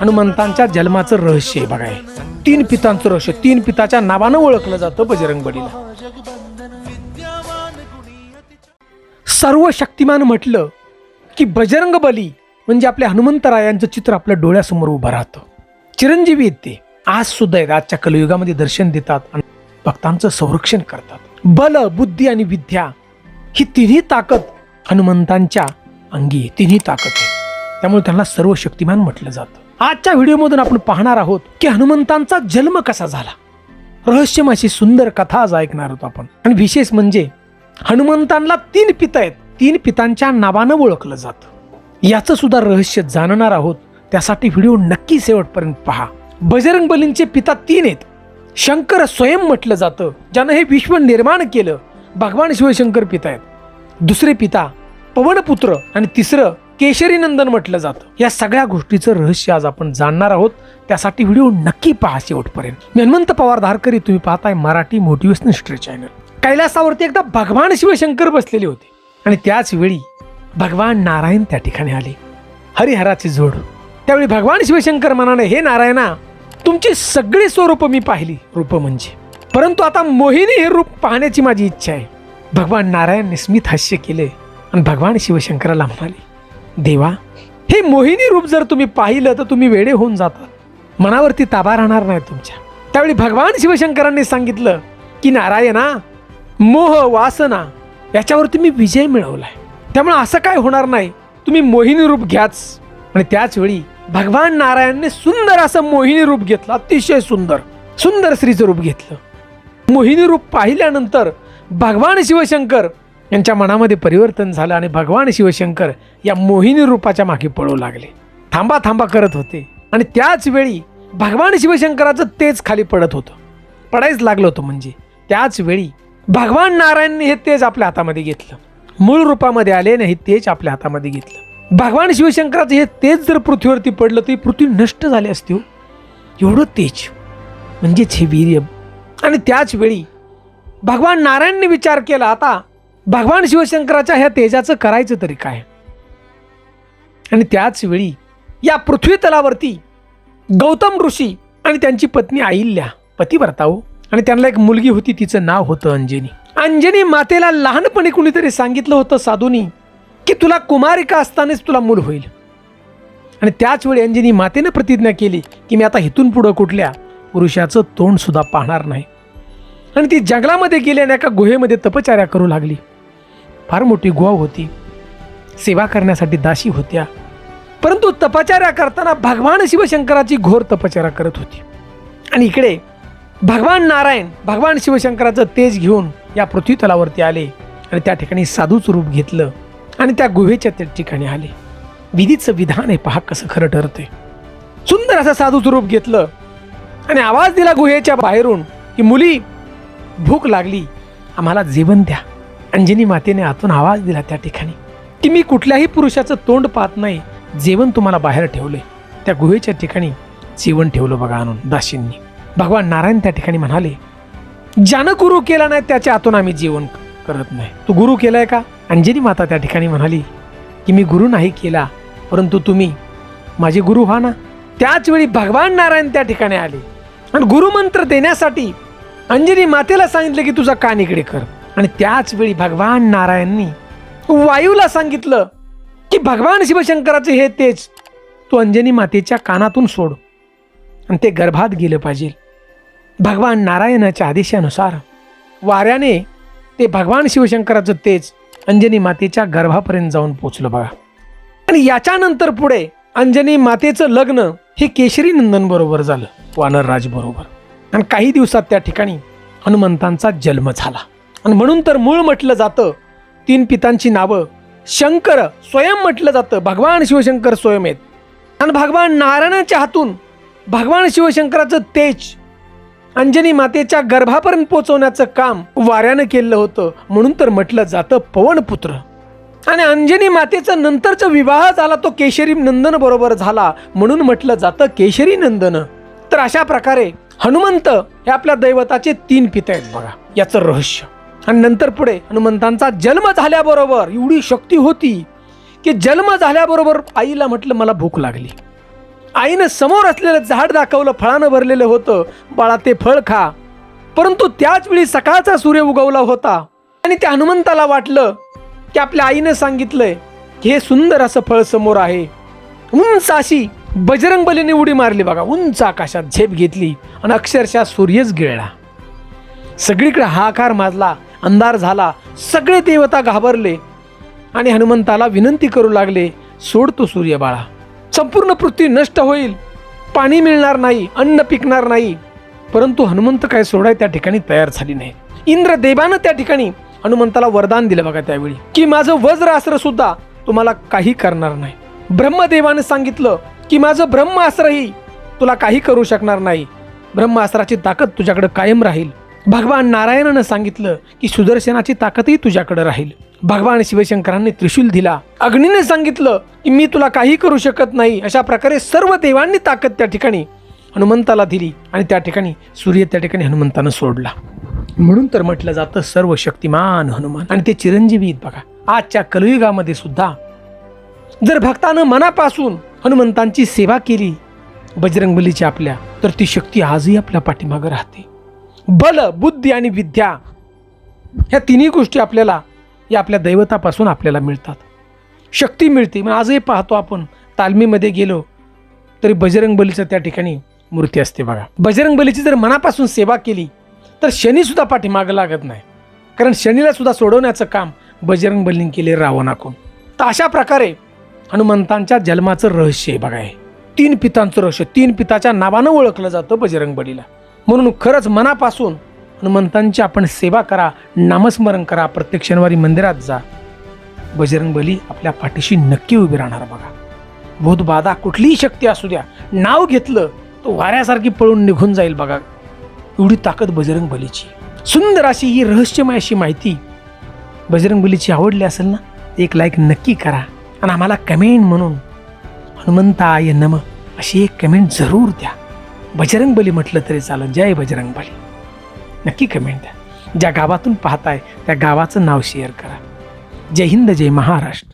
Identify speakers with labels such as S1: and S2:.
S1: हनुमंतांच्या जन्माचं रहस्य आहे बघा हे. तीन पितांचं रहस्य तीन पिताच्या नावानं ओळखलं जातं बजरंग बलीला सर्व शक्तिमान म्हटलं की बजरंग बली म्हणजे आपल्या हनुमंतरायांचं चित्र आपल्या डोळ्यासमोर उभं राहतं. चिरंजीवी ते. आज सुद्धा आहेत. आजच्या कलियुगामध्ये दर्शन देतात आणि भक्तांचं संरक्षण करतात. बल बुद्धी आणि विद्या ही तिन्ही ताकद हनुमंतांच्या अंगी तिन्ही ताकद आहे. त्यामुळे त्यांना सर्व शक्तिमान म्हटलं जातं. आजच्या व्हिडिओमधून आपण पाहणार आहोत की हनुमंतांचा जन्म कसा झाला. रहस्यमाशी सुंदर कथा आज ऐकणार आहोत आपण. आणि विशेष म्हणजे हनुमंतांना तीन पिता आहेत. तीन पितांच्या नावानं ओळखलं जातं. याचं सुद्धा रहस्य जाणणार आहोत. त्यासाठी व्हिडिओ नक्की शेवटपर्यंत पहा. बजरंग बलींचे पिता तीन आहेत. शंकर स्वयं म्हटलं जातं. ज्यानं हे विश्व निर्माण केलं. भगवान शिवशंकर पिता आहेत. दुसरे पिता पवनपुत्र आणि तिसरं केशरी नंदन म्हटलं जातं. या सगळ्या गोष्टीचं रहस्य आज आपण जाणणार आहोत. त्यासाठी व्हिडिओ नक्की पहा शेवटपर्यंत. मी हनुमंत पवार धारकरी तुम्ही पाहताय मराठी मोटिवेशनल हिस्ट्री चॅनल कैलासावरती एकदा भगवान शिवशंकर बसलेले होते. आणि त्याच वेळी भगवान नारायण त्या ठिकाणी आले. हरिहराची जोड. त्यावेळी भगवान शिवशंकर म्हणाले हे नारायणा तुमची सगळी स्वरूप मी पाहिली. रूप म्हणजे. परंतु आता मोहिनी हे रूप पाहण्याची माझी इच्छा आहे. भगवान नारायणने स्मित हास्य केले आणि भगवान शिवशंकराला म्हणाले देवा हे मोहिनी रूप जर तुम्ही पाहिलं तर तुम्ही वेडे होऊन जाता. मनावरती ताबा राहणार नाही तुमच्या. त्यावेळी भगवान शिवशंकरांनी सांगितलं की नारायणा मोह वासना याच्यावर तुम्ही विजय मिळवलाय. त्यामुळे असं काय होणार नाही. तुम्ही मोहिनी रूप घ्याच. आणि त्याचवेळी भगवान नारायणने सुंदर असं मोहिनी रूप घेतलं अतिशय सुंदर सुंदर स्त्रीचं रूप घेतलं. मोहिनी रूप पाहिल्यानंतर भगवान शिवशंकर यांच्या मनामध्ये परिवर्तन झालं आणि भगवान शिवशंकर या मोहिनी रूपाच्या मागे पळू लागले. थांबा थांबा करत होते. आणि त्याच वेळी भगवान शिवशंकराचं तेज खाली पडत होतं. पडायच लागलं होतं म्हणजे. त्याच वेळी भगवान नारायणने हे तेज आपल्या हातामध्ये घेतलं. मूळ रूपामध्ये आले नाही हे तेज आपल्या हातामध्ये घेतलं. भगवान शिवशंकराचं हे तेज जर पृथ्वीवरती पडलं तर ही पृथ्वी नष्ट झाली असती हो. एवढं तेज. म्हणजेच हे वीर्य. आणि त्याच वेळी भगवान नारायणने विचार केला आता भगवान शिवशंकराच्या ह्या तेजाचं करायचं तरी काय? आणि त्याच वेळी या पृथ्वी तलावरती गौतम ऋषी आणि त्यांची पत्नी आईल्या पतिव्रता हो. आणि त्यांना एक मुलगी होती तिचं नाव होतं अंजनी. अंजनी मातेला लहानपणी कुणीतरी सांगितलं होतं साधूनी की तुला कुमारिका असतानाच तुला मूल होईल. आणि त्याच वेळी अंजनी मातेनं प्रतिज्ञा केली की मी आता इथून पुढं कुठल्या पुरुषाचं तोंड सुद्धा पाहणार नाही. आणि ती जंगलामध्ये गेली आणि एका गुहेमध्ये तपचार्या करू लागली. फार मोठी गुहा होती. सेवा करण्यासाठी दासी होत्या. परंतु तपचार्या करताना भगवान शिवशंकराची घोर तपचार्या करत होती. आणि इकडे भगवान नारायण भगवान शिवशंकराचं तेज घेऊन या पृथ्वी तलावरती आले आणि त्या ठिकाणी साधूच रूप घेतलं आणि त्या गुहेच्या त्या ठिकाणी आले. विधीचं विधान आहे पहा कसं खरं ठरते सुंदर असं साधूच रूप घेतलं आणि आवाज दिला गुहेच्या बाहेरून की मुली भूक लागली. आम्हाला जेवण द्या. अंजनी मातेने आतून आवाज दिला त्या ठिकाणी की मी कुठल्याही पुरुषाचं तोंड पाहत नाही जेवण तुम्हाला बाहेर ठेवले त्या गुहेच्या ठिकाणी जेवण ठेवलं बघा आणून दाशींनी. भगवान नारायण त्या ठिकाणी म्हणाले ज्यानं गुरु केला नाही त्याच्या आतून आम्ही जेवण करत नाही. तू गुरु केलाय का? अंजनी माता त्या ठिकाणी म्हणाली की मी गुरु नाही केला परंतु तुम्ही माझे गुरु व्हा ना. त्याच वेळी भगवान नारायण त्या ठिकाणी आले. आणि गुरुमंत्र देण्यासाठी अंजनी मातेला सांगितलं की तुझा कान इकडे कर. आणि त्याचवेळी भगवान नारायणनी वायूला सांगितलं की भगवान शिवशंकराचे हे तेज तू अंजनी मातेच्या कानातून सोड. आणि ते गर्भात गेलं पाहिजे. भगवान नारायणाच्या आदेशानुसार वाऱ्याने ते भगवान शिवशंकराचं तेज अंजनी मातेच्या गर्भापर्यंत जाऊन पोचलं बघा. आणि याच्यानंतर पुढे अंजनी मातेचं लग्न हे केशरी नंदन बरोबर झालं वानरराज बरोबर. आणि काही दिवसात त्या ठिकाणी हनुमंतांचा जन्म झाला. आणि म्हणून तर मूळ म्हटलं जातं तीन पितांची नावं. शंकर स्वयं म्हटलं जातं भगवान शिवशंकर स्वयं आहेत. आणि भगवान नारायणाच्या हातून भगवान शिवशंकराचं तेज अंजनी मातेच्या गर्भापर्यंत पोचवण्याचं काम वाऱ्यानं केलं होतं म्हणून तर म्हटलं जातं पवनपुत्र. आणि अंजनी मातेचा नंतरचा विवाह झाला तो केशरी नंदन बरोबर झाला म्हणून म्हटलं जातं केशरी नंदन. तर अशा प्रकारे हनुमंत हे आपल्या दैवताचे तीन पिता आहेत बघा याचं रहस्य. आणि नंतर पुढे हनुमंतांचा जन्म झाल्याबरोबर एवढी शक्ती होती की जन्म झाल्याबरोबर आईला म्हटलं मला भूक लागली. आईनं समोर असलेलं झाड दाखवलं फळानं भरलेलं होतं बाळा ते फळ खा. परंतु त्याच वेळी सकाळचा सूर्य उगवला होता आणि त्या हनुमंताला वाटलं की आपल्या आईनं सांगितलंय की हे सुंदर असं फळ समोर आहे. उंच अशी बजरंग बलीने उडी मारली बघा उंच आकाशात झेप घेतली आणि अक्षरशः सूर्यच गिळला. सगळीकडे हाकार माजला. अंधार झाला सगळे देवता घाबरले आणि हनुमंताला विनंती करू लागले सोड तो सूर्यबाळा संपूर्ण पृथ्वी नष्ट होईल पाणी मिळणार नाही अन्न पिकणार नाही. परंतु हनुमंत काय सोडाय त्या ठिकाणी तयार झाली नाही. इंद्रदेवानं त्या ठिकाणी हनुमंताला वरदान दिलं बघा त्यावेळी की माझं वज्र अस्त्र सुद्धा तुम्हाला काही करणार नाही. ब्रह्मदेवानं सांगितलं की माझं ब्रह्मास्त्रही तुला काही करू शकणार नाही. ब्रह्मास्त्राची ताकद तुझ्याकडे कायम राहील. भगवान नारायणानं सांगितलं की सुदर्शनाची ताकदही तुझ्याकडे राहील. भगवान शिवशंकरांनी त्रिशूल दिला. अग्नीने सांगितलं की मी तुला काही करू शकत नाही अशा प्रकारे सर्व देवांनी ताकद त्या ठिकाणी हनुमंताला दिली आणि त्या ठिकाणी सूर्य त्या ठिकाणी हनुमंतानं सोडला. म्हणून तर म्हटलं जातं सर्व शक्तिमान हनुमान. आणि ते चिरंजीवी आहेत बघा. आजच्या कलयुगामध्ये सुद्धा जर भक्तानं मनापासून हनुमंतांची सेवा केली बजरंगबलीची आपल्या तर ती शक्ती आजही आपल्या पाठीमागं राहते. बल बुद्धी आणि विद्या ह्या तिन्ही गोष्टी आपल्याला या आपल्या दैवतापासून आपल्याला मिळतात. शक्ती मिळते. मग आजही पाहतो आपण तालमीमध्ये गेलो तरी बजरंग बलीचं त्या ठिकाणी मूर्ती असते बघा. बजरंग बलीची जर मनापासून सेवा केली तर शनीसुद्धा पाठीमागं लागत नाही. कारण शनीला सुद्धा सोडवण्याचं काम बजरंग बलीने केले रावणाकून तर अशा प्रकारे हनुमंतांच्या जन्माचं रहस्य आहे बघा हे. तीन पितांचं रहस्य. तीन पिताच्या नावानं ओळखलं जातं बजरंग बलीला. म्हणून खरंच मनापासून हनुमंतांची आपण सेवा करा नामस्मरण करा प्रत्येक शनिवारी मंदिरात जा. बजरंग बली आपल्या पाठीशी नक्की उभी राहणार बघा. भूतबाधा कुठलीही शक्ती असू द्या नाव घेतलं तो वाऱ्यासारखी पळून निघून जाईल बघा. एवढी ताकद बजरंग बलीची सुंदर अशी ही रहस्यमय अशी माहिती बजरंग बलीची आवडली असेल ना एक लाईक नक्की करा. आणि आम्हाला कमेंट म्हणून हनुमंताय नम अशी एक कमेंट जरूर द्या. बजरंग बली म्हटलं तरी चालेल. जय बजरंग बली. नक्की कमेंट द्या. ज्या गावातून पाहताय त्या गावाचं नाव शेअर करा. जय हिंद जय महाराष्ट्र.